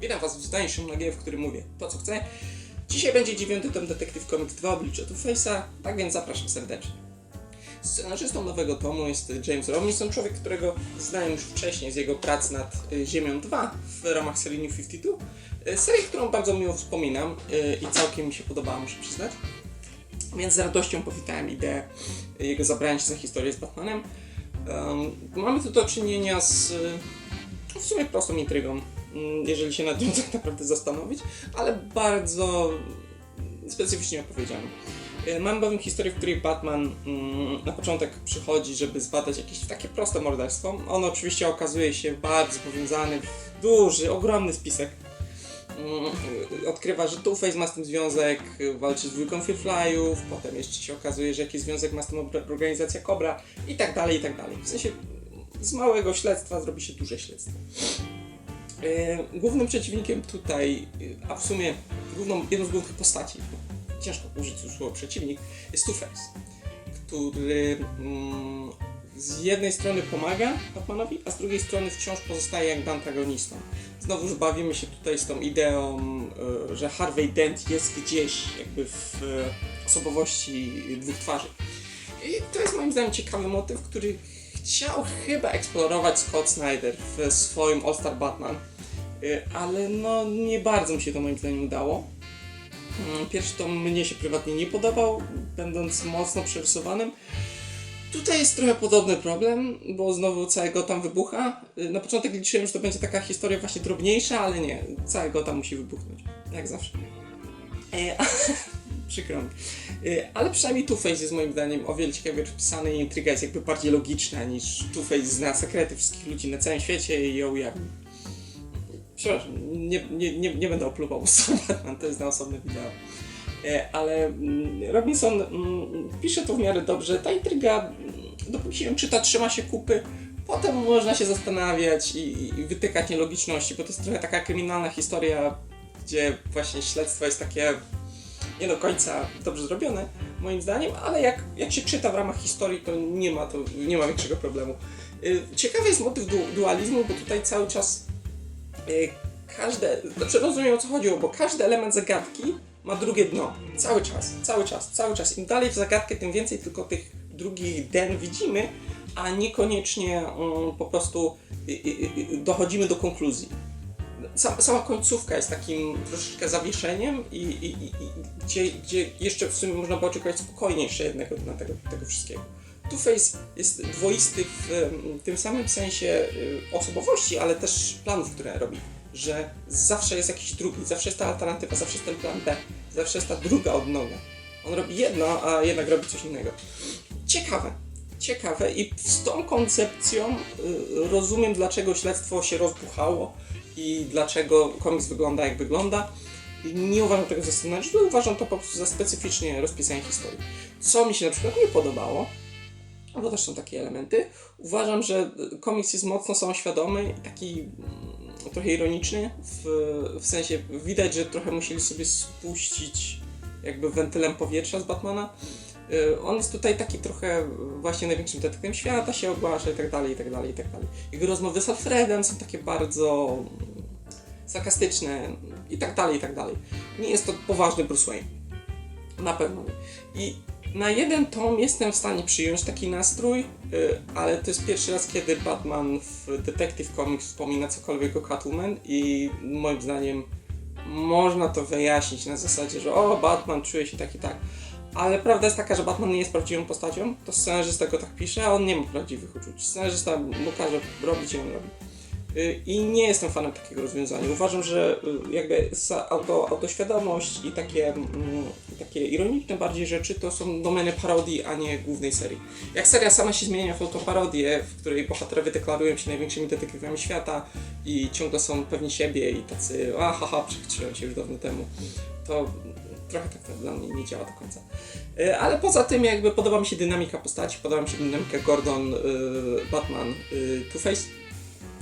Witam Was w zdaniejszym nagie, w którym mówię to, co chcę. Dzisiaj będzie dziewiąty tom Detective Comics 2 Oblicze Two-Face'a, tak więc zapraszam serdecznie. Scenarzystą nowego tomu jest James Robinson, człowiek, którego znałem już wcześniej z jego prac nad y, Ziemią 2 w ramach serii New 52. Y, Serię, którą bardzo miło wspominam y, i całkiem mi się podobała, muszę przyznać. Więc z radością powitałem ideę jego zabrania się za historię z Batmanem. Um, mamy tu do czynienia z w sumie prostą intrygą, jeżeli się nad nią tak naprawdę zastanowić, ale bardzo specyficznie opowiedzianą. Y, Mamy bowiem historię, w której Batman mm, na początek przychodzi, żeby zbadać jakieś takie proste morderstwo. Ono oczywiście okazuje się bardzo powiązany duży, ogromny spisek Mm, odkrywa, że Two-Face ma z tym związek, walczy z dwójką Fireflyów, potem jeszcze się okazuje, że jakiś związek ma z tym or- organizacja Cobra i tak dalej, i tak dalej. W sensie z małego śledztwa zrobi się duże śledztwo. E, Głównym przeciwnikiem tutaj, y, a w sumie główną, jedną z głównych postaci, ciężko użyć słowa przeciwnik, jest Two-Face, który mm, z jednej strony pomaga Batmanowi, a z drugiej strony wciąż pozostaje jakby antagonistą. Znowuż bawimy się tutaj z tą ideą, y, że Harvey Dent jest gdzieś jakby w osobowości dwóch twarzy. I to jest moim zdaniem ciekawy motyw, który chciał chyba eksplorować Scott Snyder w swoim All Star Batman, Y, ale no nie bardzo mi się to moim zdaniem udało. Mm, Pierwszy to mnie się prywatnie nie podobał, będąc mocno przerysowanym. Tutaj jest trochę podobny problem, bo znowu całego tam wybucha. Y, Na początek liczyłem, że to będzie taka historia właśnie drobniejsza, ale nie, całego tam musi wybuchnąć. Jak zawsze. E, przykro mi. Y, Ale przynajmniej Two-Face jest moim zdaniem o wiele ciekawiej rozpisany i intryga jest jakby bardziej logiczna niż Two-Face zna sekrety wszystkich ludzi na całym świecie i je ujawni. Przepraszam, nie, nie, nie, nie będę opluwał Batman, to jest na osobne wideo. E, Ale mm, Robinson mm, pisze to w miarę dobrze. Ta intryga, mm, dopóki się ją czyta, trzyma się kupy. Potem można się zastanawiać i, i wytykać nielogiczności, bo to jest trochę taka kryminalna historia, gdzie właśnie śledztwo jest takie nie do końca dobrze zrobione, moim zdaniem, ale jak, jak się czyta w ramach historii, to nie ma, to nie ma większego problemu. Y, Ciekawy jest motyw du dualizmu, bo tutaj cały czas y, każde, znaczy rozumiem o co chodziło, bo każdy element zagadki ma drugie dno. Cały czas, cały czas, cały czas. Im dalej w zagadkę, tym więcej tylko tych drugich den widzimy, a niekoniecznie mm, po prostu y, y, y, dochodzimy do konkluzji. Sama, końcówka jest takim troszeczkę zawieszeniem i, i, i, gdzie, gdzie jeszcze w sumie można było oczekiwać spokojnie jeszcze jednego dna tego, tego wszystkiego. Two-Face jest dwoisty w tym samym sensie y, osobowości, ale też planów, które robi. Że zawsze jest jakiś drugi, zawsze jest ta alternatywa, zawsze jest ten plan B, zawsze jest ta druga odnoga. On robi jedno, a jednak robi coś innego. Ciekawe. Ciekawe i z tą koncepcją y, rozumiem, dlaczego śledztwo się rozbuchało i dlaczego komiks wygląda jak wygląda. Nie uważam tego za scenariusz, uważam to po prostu za specyficznie rozpisanie historii. Co mi się na przykład nie podobało, bo też są takie elementy. Uważam, że komiks jest mocno samoświadomy i taki mm, trochę ironiczny, w, w sensie widać, że trochę musieli sobie spuścić jakby wentylem powietrza z Batmana. Y, On jest tutaj taki trochę właśnie największym detektywem świata, się ogłasza i tak dalej, i tak dalej, i tak dalej. Jego rozmowy z Alfredem są takie bardzo sarkastyczne i tak dalej, i tak dalej. Nie jest to poważny Bruce Wayne. Na pewno nie. I na jeden tom jestem w stanie przyjąć taki nastrój, y, ale to jest pierwszy raz, kiedy Batman w Detective Comics wspomina cokolwiek o Catwoman i moim zdaniem można to wyjaśnić na zasadzie, że o, Batman czuje się tak i tak. Ale prawda jest taka, że Batman nie jest prawdziwą postacią, to scenarzysta go tak pisze, a on nie ma prawdziwych uczuć. Scenarzysta mu każe robić i on robi. Y, I nie jestem fanem takiego rozwiązania. Uważam, że y, jakby auto, autoświadomość i takie, mm, takie ironiczne bardziej rzeczy to są domeny parodii, a nie głównej serii. Jak seria sama się zmienia w autoparodię, w której bohaterowie deklarują się największymi detektywami świata i ciągle są pewni siebie i tacy a haha, przechytrzyłem się już dawno temu, to trochę tak dla mnie nie działa do końca. Y, Ale poza tym jakby podoba mi się dynamika postaci, podoba mi się dynamika Gordon, y, Batman, y, Two-Face.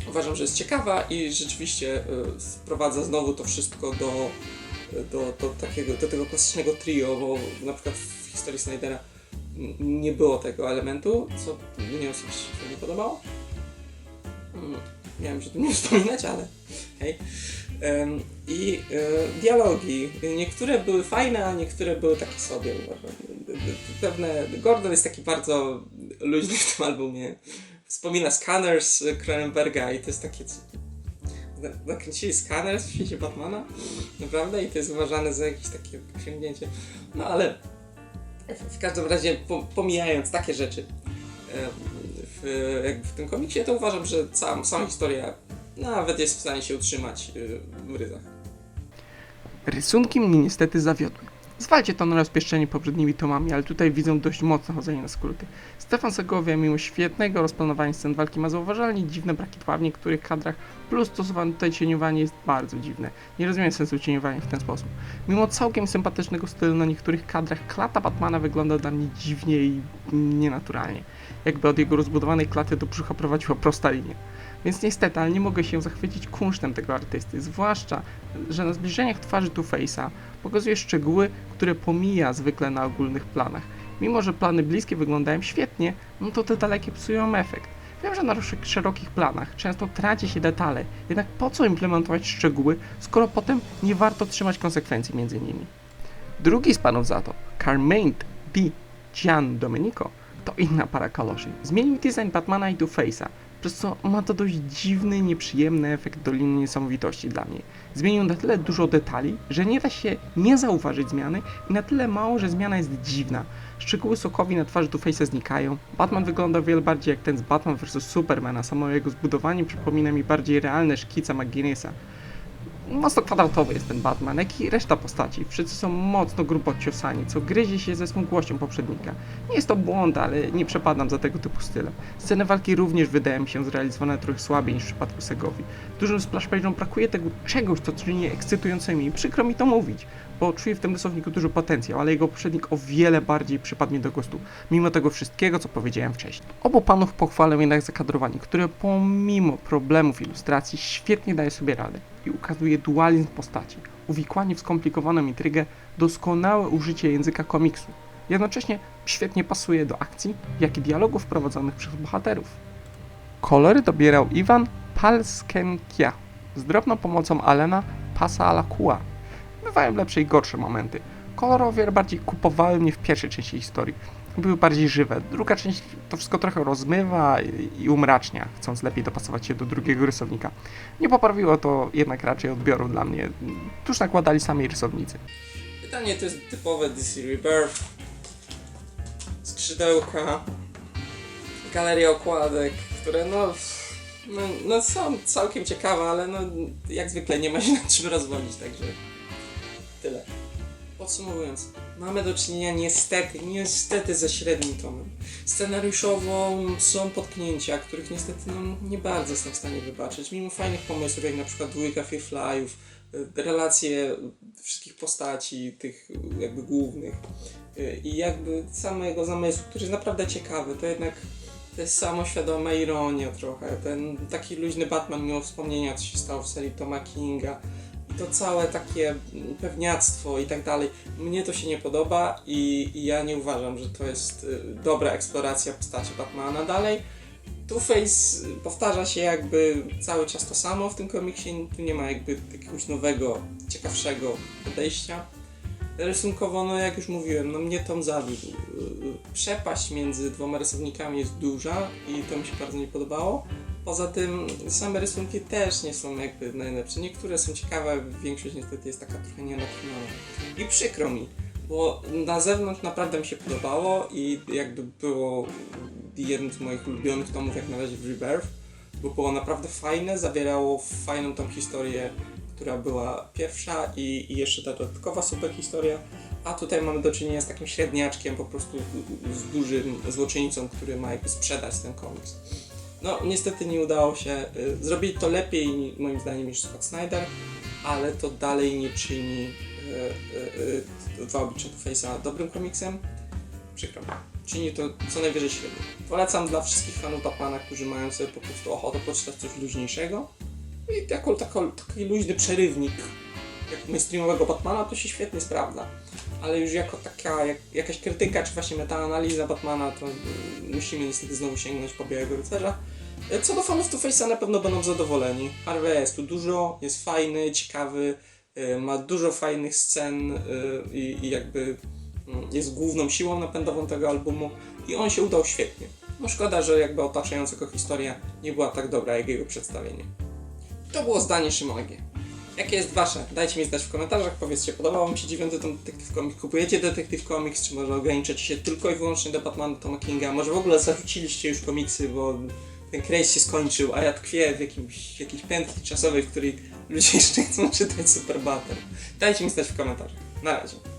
Uważam, że jest ciekawa i rzeczywiście sprowadza znowu to wszystko do, do, do, takiego, do tego klasycznego trio, bo na przykład w historii Snydera nie było tego elementu, co mnie osobiście nie podobało. Mm, Miałem się o tym nie wspominać, ale hej. I e, dialogi. Niektóre były fajne, a niektóre były takie sobie. Pewne. Gordon jest taki bardzo luźny w tym albumie. Wspomina Scanners Cronenberga i to jest takie. Nakręcili Scanners w świecie Batmana. Naprawdę? I to jest uważane za jakieś takie osiągnięcie. No ale w, każdym razie, po, pomijając takie rzeczy w, w tym komiksie, to uważam, że cała, sama historia nawet jest w stanie się utrzymać y, w ryzach. Rysunki mnie niestety zawiodły. Zwalcie to na rozpieszczenie poprzednimi tomami, ale tutaj widzą dość mocne chodzenie na skróty. Stefan Segovia mimo świetnego rozplanowania scen walki ma zauważalnie dziwne braki tła w niektórych kadrach, plus stosowane tutaj cieniowanie jest bardzo dziwne. Nie rozumiem sensu cieniowania w ten sposób. Mimo całkiem sympatycznego stylu na niektórych kadrach, klata Batmana wygląda dla mnie dziwnie i nienaturalnie. Jakby od jego rozbudowanej klaty do brzucha prowadziła prosta linia. Więc niestety, ale nie mogę się zachwycić kunsztem tego artysty, zwłaszcza, że na zbliżeniach twarzy Two-Face'a pokazuje szczegóły, które pomija zwykle na ogólnych planach. Mimo, że plany bliskie wyglądają świetnie, no to te dalekie psują efekt. Wiem, że na szerokich planach często traci się detale, jednak po co implementować szczegóły, skoro potem nie warto trzymać konsekwencji między nimi. Drugi z panów za to, Carmine Di Gian Domenico, to inna para kaloszy. Zmienił design Batmana i Two-Face'a, przez co ma to dość dziwny, nieprzyjemny efekt Doliny Niesamowitości dla mnie. Zmienił na tyle dużo detali, że nie da się nie zauważyć zmiany i na tyle mało, że zmiana jest dziwna. Szczegóły sokowi na twarzy Two-Face'a znikają. Batman wygląda wiele bardziej jak ten z Batman vs Superman, a samo jego zbudowanie przypomina mi bardziej realne szkice McGuinnessa. Mocno kwadratowy jest ten Batman, jak i reszta postaci. Wszyscy są mocno grubo ciosani, co gryzie się ze smugłością poprzednika. Nie jest to błąd, ale nie przepadam za tego typu stylem. Sceny walki również wydają się zrealizowane trochę słabiej niż w przypadku Segowi. Dużym splash page'om brakuje tego czegoś, co czyni ekscytującymi i przykro mi to mówić, bo czuję w tym rysowniku duży potencjał, ale jego poprzednik o wiele bardziej przypadł mi do gustu, mimo tego wszystkiego, co powiedziałem wcześniej. Obu panów pochwalę jednak za kadrowanie, które pomimo problemów ilustracji świetnie daje sobie radę i ukazuje dualizm postaci, uwikłanie w skomplikowaną intrygę, doskonałe użycie języka komiksu. Jednocześnie świetnie pasuje do akcji, jak i dialogów prowadzonych przez bohaterów. Kolory dobierał Iwan Palskenkia z drobną pomocą Alena Pasalakua. Bywają lepsze i gorsze momenty. Kolory o wiele bardziej kupowały mnie w pierwszej części historii. Były bardziej żywe. Druga część to wszystko trochę rozmywa i- umracznia, chcąc lepiej dopasować się do drugiego rysownika. Nie poprawiło to jednak raczej odbioru dla mnie. Tuż nakładali sami rysownicy. Pytanie to jest typowe DC Rebirth. Skrzydełka, galeria okładek, które no, no, no są całkiem ciekawe, ale no jak zwykle nie ma się nad czym rozwodzić, także tyle. Podsumowując, mamy do czynienia niestety, niestety ze średnim tomem. Scenariuszowo są potknięcia, których niestety no, nie bardzo jestem w stanie wybaczyć, mimo fajnych pomysłów, jak na przykład dwójka Fireflyów, y, relacje wszystkich postaci, tych y, jakby głównych y, i jakby samego zamysłu, który jest naprawdę ciekawy, to jednak to jest samoświadoma ironia trochę, ten taki luźny Batman mimo wspomnienia, co się stało w serii Toma Kinga to całe takie pewniactwo i tak dalej, mnie to się nie podoba i, i ja nie uważam, że to jest y, dobra eksploracja postaci Batmana dalej. Two-Face powtarza się jakby cały czas to samo w tym komiksie, tu nie ma jakby jakiegoś nowego, ciekawszego podejścia. Rysunkowo, no jak już mówiłem, no mnie Tom zawiódł. Y, y, Przepaść między dwoma rysownikami jest duża i to mi się bardzo nie podobało. Poza tym same rysunki też nie są jakby najlepsze. Niektóre są ciekawe, większość niestety jest taka trochę nienakrmiona. I przykro mi, bo na zewnątrz naprawdę mi się podobało i jakby było jednym z moich ulubionych tomów jak na razie w Rebirth, bo było naprawdę fajne, zawierało fajną tą historię, która była pierwsza i, i jeszcze ta dodatkowa super historia, a tutaj mamy do czynienia z takim średniaczkiem, po prostu z dużym złoczyńcą, który ma jakby sprzedać ten komiks. No, niestety nie udało się. y, Zrobili to lepiej, moim zdaniem, niż Scott Snyder, ale to dalej nie czyni y, y, Dwa oblicza Face'a dobrym komiksem. Przykro mi. Czyni to co najwyżej średnio. Polecam dla wszystkich fanów Batmana, którzy mają sobie po prostu ochotę poczytać coś luźniejszego. I jako taki luźny przerywnik jak mainstreamowego Batmana to się świetnie sprawdza. Ale już jako taka jak, jakaś krytyka, czy właśnie metaanaliza Batmana, to y, musimy niestety znowu sięgnąć po Białego Rycerza. Co do fanów Two Face'a na pewno będą zadowoleni. Harvey jest tu dużo, jest fajny, ciekawy, e, ma dużo fajnych scen e, i, i jakby mm, jest główną siłą napędową tego albumu i on się udał świetnie. No szkoda, że jakby otaczająca go historia nie była tak dobra jak jego przedstawienie. To było zdanie Szymona. Jakie jest wasze? Dajcie mi znać w komentarzach, powiedzcie, podobał mi się dziewiąty tom Detective Comics, kupujecie Detective Comics, czy może ograniczacie się tylko i wyłącznie do Batmana Toma Kinga, może w ogóle zarzuciliście już komiksy, bo ten krejs się skończył, a ja tkwię w, jakimś, jakiejś pętli czasowej, w której ludzie jeszcze chcą czytać Super Batman. Dajcie mi znać w komentarzach. Na razie.